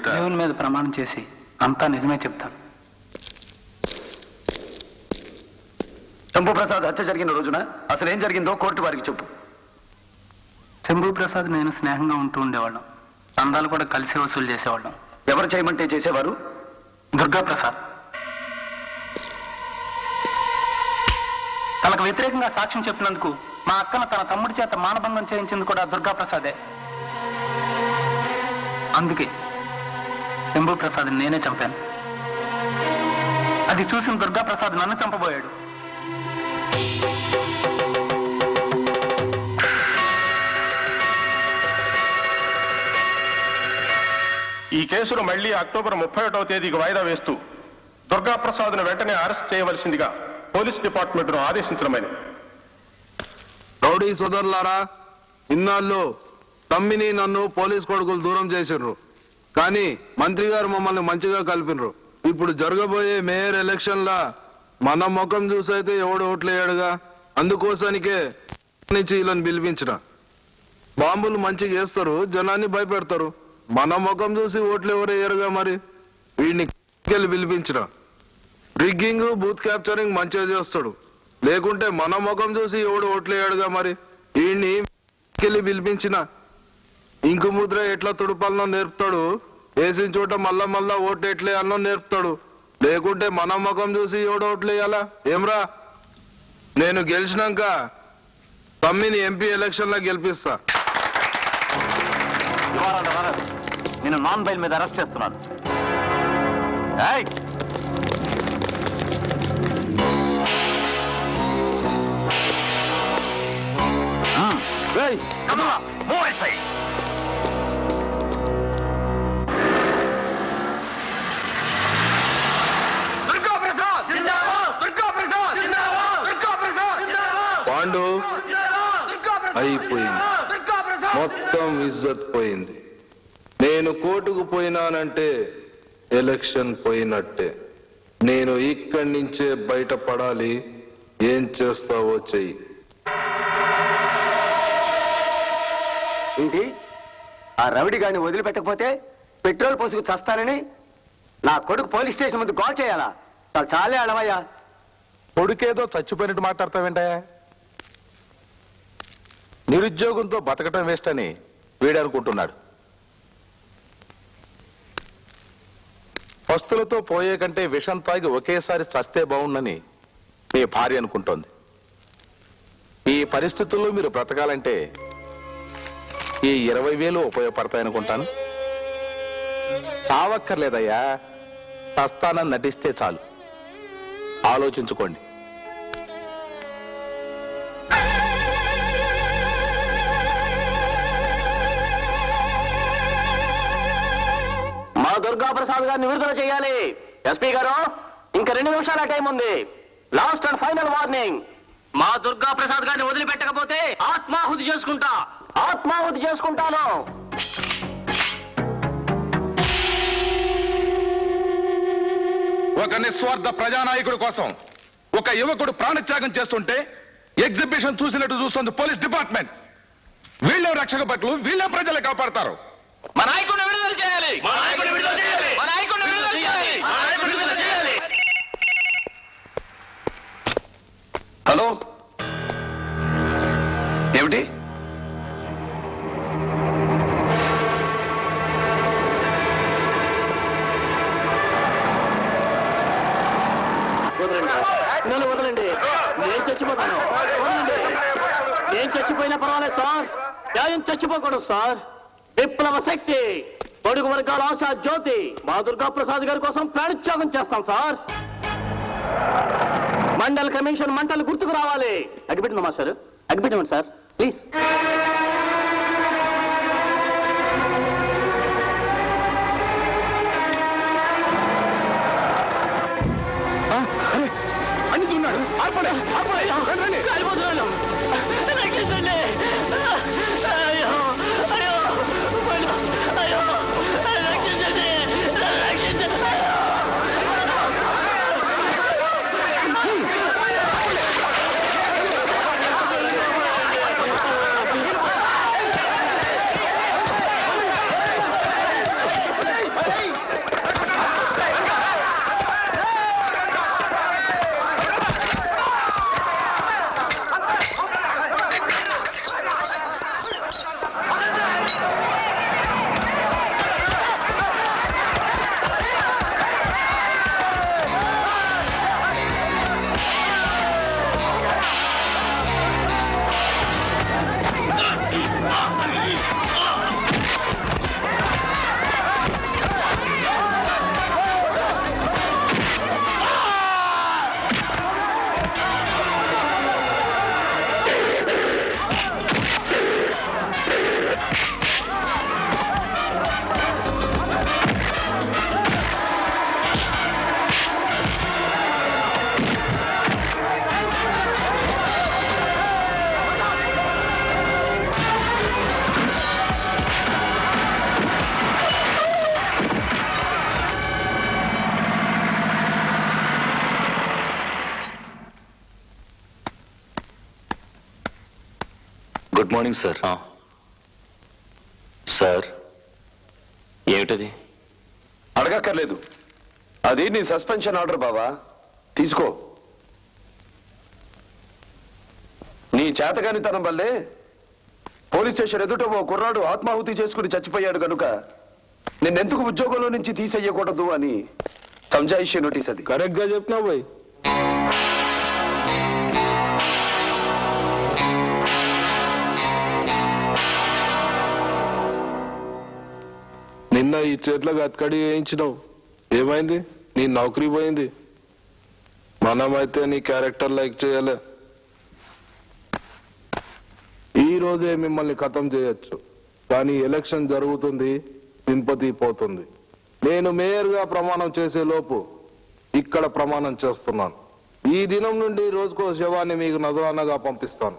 ఎదుట దేవుని మీద ప్రమాణం చేసి అంతా నిజమే చెప్తాను. శంభు ప్రసాద్ హత్య జరిగిన రోజున అసలు ఏం జరిగిందో కోర్టు వారికి చెప్పు. శంభు ప్రసాద్ నేను స్నేహంగా ఉంటూ ఉండేవాళ్ళం. అందాలు కూడా కలిసి వసూలు చేసేవాళ్ళం. ఎవరు చేయమంటే చేసేవారు? దుర్గా ప్రసాద్ తనకు వ్యతిరేకంగా సాక్ష్యం చెప్పినందుకు మా అక్కను తన తమ్ముడి చేత మానభంగం చేయించింది కూడా దుర్గా ప్రసాదే అందుకే శంభు ప్రసాద్ నేనే చంపాను. అది చూసిన దుర్గా ప్రసాద్ నన్ను చంపబోయాడు. ఈ కేసును మళ్ళీ అక్టోబర్ ముప్పై ఒకటవ తేదీకి వాయిదా వేస్తూ దుర్గా ప్రసాద్ను వెంటనే అరెస్ట్ చేయవలసిందిగా పోలీస్ డిపార్ట్మెంట్ను ఆదేశించడమైనది రౌడీ సోదరులారా ఇన్నాళ్ళు తమ్మిని నన్ను పోలీస్ కొడుకులు దూరం చేసిండ్రు కానీ మంత్రి గారు మమ్మల్ని మంచిగా కలిపినరు. ఇప్పుడు జరగబోయే మేయర్ ఎలక్షన్లా మన ముఖం చూసైతే ఎవడు ఓట్లేయడుగా? అందుకోసానికే నుంచి వీళ్ళని పిలిపించిన. బాంబులు మంచిగా వేస్తారు జనాన్ని భయపెడతారు. మన ముఖం చూసి ఓట్లు ఎవరు వేయరుగా మరి? వీడిని వెళ్ళి పిలిపించిన. రిగ్గింగ్ బూత్ క్యాప్చరింగ్ మంచిగా చేస్తాడు. లేకుంటే మన ముఖం చూసి ఎవడు ఓట్లేయాడుగా మరి? వీడిని వెళ్ళి పిలిపించిన. ఇంకు ముద్ర ఎట్లా తుడపాలనో నేర్పుతాడు? వేసిన చోట మళ్ళా మళ్ళా ఓటు ఎట్లేయాలనో నేర్పుతాడు. లేకుంటే మన ముఖం చూసి ఎవడు ఓట్లేయాలా ఏమ్రా? నేను గెలిచినాక తమ్మిని ఎంపీ ఎలక్షన్లో గెలిపిస్తా నేను నాన్ బైల్ మీద అరెస్ట్ చేస్తున్నాను. ఏయ్, come on, move aside. అయిపోయింది. మొత్తం ఇజ్జత్ పోయింది. నేను కోర్టుకు పోయినానంటే ఎలక్షన్ పోయినట్టే. నేను ఇక్కడి నుంచే బయటపడాలి. ఏం చేస్తావో చెయ్యి. ఏంటి? ఆ రవిడి గారిని వదిలిపెట్టకపోతే పెట్రోల్ పోసుకు చస్తానని నా కొడుకు పోలీస్ స్టేషన్ ముందు కాల్ చేయాలా? చాలా చాలే అడవయ్యా కొడుకేదో చచ్చిపోయినట్టు మాట్లాడతావేంటయా నిరుద్యోగంతో బతకటం వేస్ట్ అని వీడు అనుకుంటున్నాడు వస్తులతో పోయే కంటే విషం తాగి ఒకేసారి చస్తే బాగుండని మీ భార్య అనుకుంటోంది. ఈ పరిస్థితుల్లో మీరు బ్రతకాలంటే ఈ ఇరవై వేలు ఉపయోగపడతాయనుకుంటాను చావక్కర్లేదయ్యా. ప్రస్థానం నటిస్తే చాలు. ఆలోచించుకోండి. ప్రసాద్ గారిని విడుదల చేయాలి. ఎస్పీ గారు ఇంకా రెండు నిమిషాల టైం ఉంది. Last and final warning. మా దుర్గా ప్రసాద్ గారిని వదిలిపెట్టకపోతే ఆత్మాహుతి చేసుకుంటా. ఆత్మాహుతి చేసుకుంటాను. ఒక నిస్వార్థ ప్రజానాయకుడి కోసం ఒక యువకుడు ప్రాణత్యాగం చేస్తుంటే ఎగ్జిబిషన్ చూసినట్టు చూస్తుంది పోలీస్ డిపార్ట్మెంట్. వీళ్ళే రక్షక భటులు? వీళ్ళే ప్రజలు కాపాడతారు. మా నాయకుడిని విడుదల చేయాలి. మా నాయకుడిని విడుదల చేయాలి మా నాయకుడిని విడుదల చేయాలి మా నాయకుడిని విడుదల చేయాలి హలో? ఏమిటి? వదలండి. నన్ను వదలండి. నేను చచ్చిపోతాను. నేను చచ్చిపోయినా పర్వాలేదు సార్. న్యాయం చచ్చిపోకూడదు సార్. విప్లవ శక్తి పొడుగు వర్గాల ఆశా జ్యోతి మా దుర్గా ప్రసాద్ గారి కోసం ప్రాణత్యాగం చేస్తాం సార్. మండల్ కమిషన్ మంటలు గుర్తుకు రావాలి. అగ్గిపెట్టినమ్మా sir? అగ్గిపెట్టమండి sir? Please. Good morning sir. Sir. ఏమిటది? అడగక్కర్లేదు. అది నీ సస్పెన్షన్ ఆర్డర్ బావా. తీసుకో. నీ చేతగానితనం వల్లే పోలీస్ స్టేషన్ ఎదుట ఓ కుర్రాడు ఆత్మాహుతి చేసుకుని చచ్చిపోయాడు గనుక నిన్నెందుకు ఉద్యోగంలో నుంచి తీసేయకూడదు అని సంజాయిషి నోటీస్ అది. కరెక్ట్గా చెప్పినావు నిన్న ఈ చేతులకు అతకడి వేయించినావు. ఏమైంది? నీ నౌకరీ పోయింది. మనమైతే నీ క్యారెక్టర్ లైక్ చేయలే. ఈ రోజే మిమ్మల్ని ఖతం చేయొచ్చు. కానీ ఎలక్షన్ జరుగుతుంది తింపతి పోతుంది. నేను మేయర్గా ప్రమాణం చేసే లోపు ఇక్కడ ప్రమాణం చేస్తున్నాను. ఈ దినం నుండి రోజుకో శవాన్ని మీకు నజరానగా పంపిస్తాను.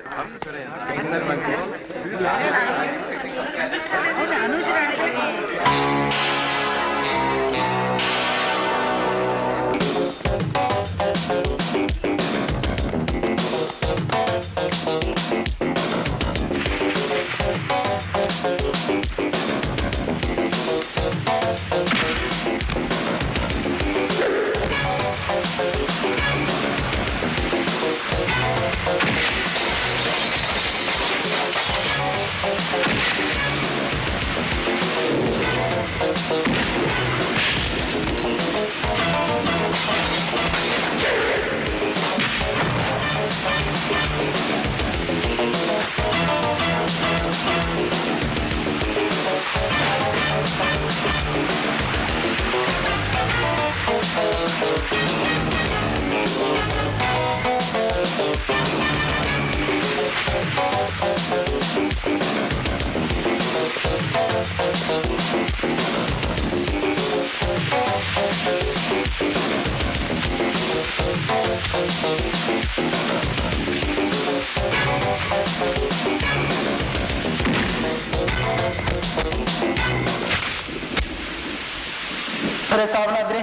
అరే సావనాద్రి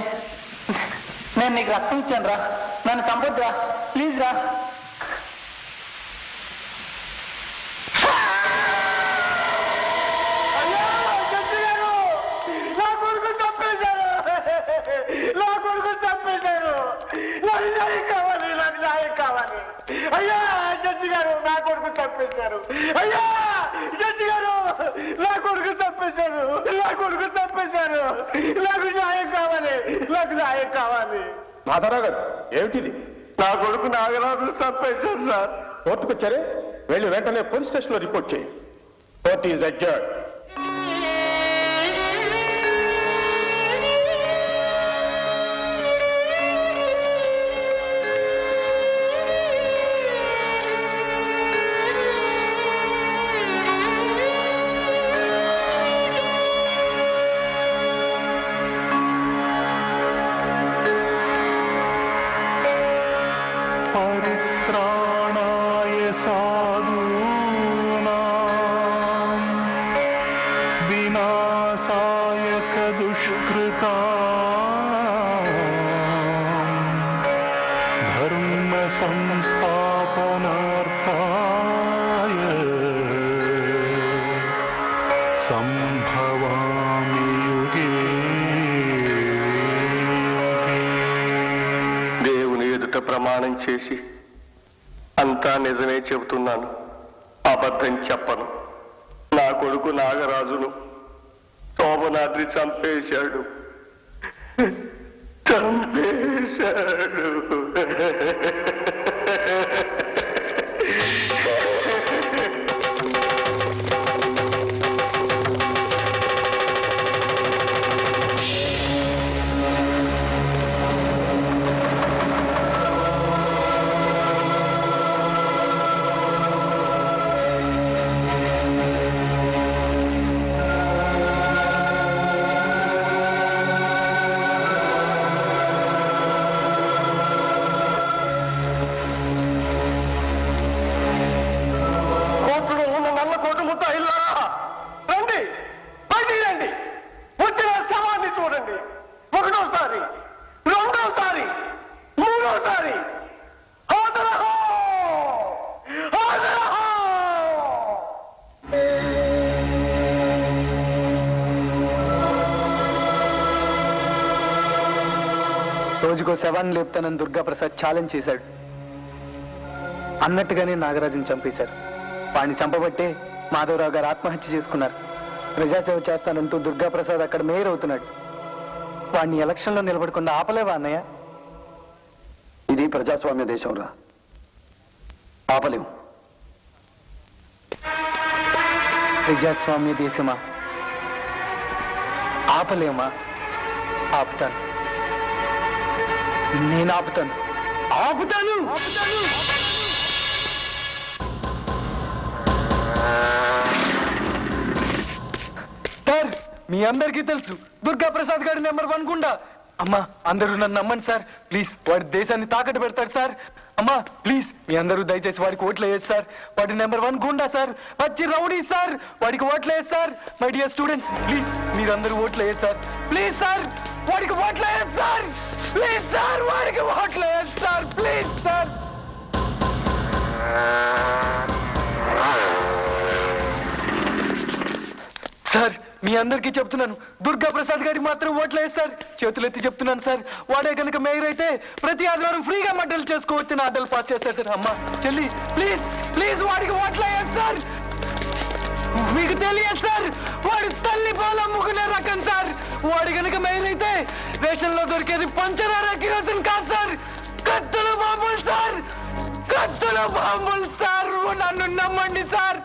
నేను నీకు రక్తం ఇచ్చాను రా. నన్ను చంపొద్దురా. ప్లీజ్ రా. నా కొడుకు చంపేశారు నా కొడుకు చంపేశారు నాకు న్యాయం కావాలి నాకు న్యాయం కావాలి అయ్యా జడ్జి గారు నా కొడుకు అయ్యా జడ్జి గారు నా కొడుకు నా కొడుకు నాకు న్యాయం కావాలి. నాకు న్యాయం కావాలి. గారు ఏమిటిది? నా కొడుకు నాగరాజు చంపేశారు సార్. కోర్టుకొచ్చారే వెళ్ళి వెంటనే పోలీస్ స్టేషన్లో రిపోర్ట్ చేయి. Court is adjourned. అంతా నిజమే చెబుతున్నాను. అబద్ధం చెప్పను. నా కొడుకు నాగరాజును శోభనాద్రి చంపేశాడు. చంపేశాడు. శవాన్ని లేపుతానని దుర్గాప్రసాద్ ఛాలెంజ్ చేశాడు. అన్నట్టుగానే నాగరాజుని చంపేశారు. వాడిని చంపబట్టే మాధవరావు గారు ఆత్మహత్య చేసుకున్నారు. ప్రజాసేవ చేస్తానంటూ దుర్గాప్రసాద్ అక్కడ మేయర్ అవుతున్నాడు. వాడిని ఎలక్షన్లో నిలబడకుండా ఆపలేవా అన్నయ్య? ఇది ప్రజాస్వామ్య దేశంరా ఆపలేం. ప్రజాస్వామ్య దేశమా? ఆపలేమా? ఆపుతాను. నేను ఆపుతాను. ఆపుతాను! సార్ మీ అందరికీ తెలుసు దుర్గా ప్రసాద్ గారి నెంబర్ వన్ గుండా. అమ్మా అందరూ నన్ను నమ్మండి సార్. ప్లీజ్ వాడి దేశాన్ని తాకట్టు పెడతాడు సార్. అమ్మా ప్లీజ్ మీ అందరూ దయచేసి వాడికి ఓట్లు వేయచ్చు సార్. వాడి నెంబర్ వన్ గుండా సార్. వచ్చి రౌడీ సార్ వాడికి ఓట్లు వేయచ్చు sir. My dear students please మీరందరూ ఓట్లు వేయచ్చు సార్. ప్లీజ్ సార్ వాడికి ఓట్లు వేయచ్చు సార్. ప్లీజ్ సార్ వాడికి ఓట్లు సార్ ప్లీజ్ సార్. సార్ మీ అందరికీ చెప్తున్నాను. దుర్గా ప్రసాద్ గారికి మాత్రం ఓట్లేదు సార్. చేతులెత్తి చెప్తున్నాను సార్. వాడే కనుక మేయర్ అయితే ప్రతి ఆదివారం ఫ్రీగా మడ్డలు చేసుకోవచ్చు. ఆర్డర్లు పాస్ చేస్తారు సార్. అమ్మా చెల్లి ప్లీజ్ ప్లీజ్ వాడికి ఓట్లేయండి సార్. మీకు తెలియదు సార్. వాడి తల్లి పాలు అమ్ముకునే రకం సార్. వాడి కనుక మెయిన్ అయితే రేషన్లో దొరికేది పంచదార కిరోసిన్ కాదు సార్. కత్తుల బాంబులు సార్. కత్తుల బాంబులు సార్. నన్ను నమ్మండి సార్.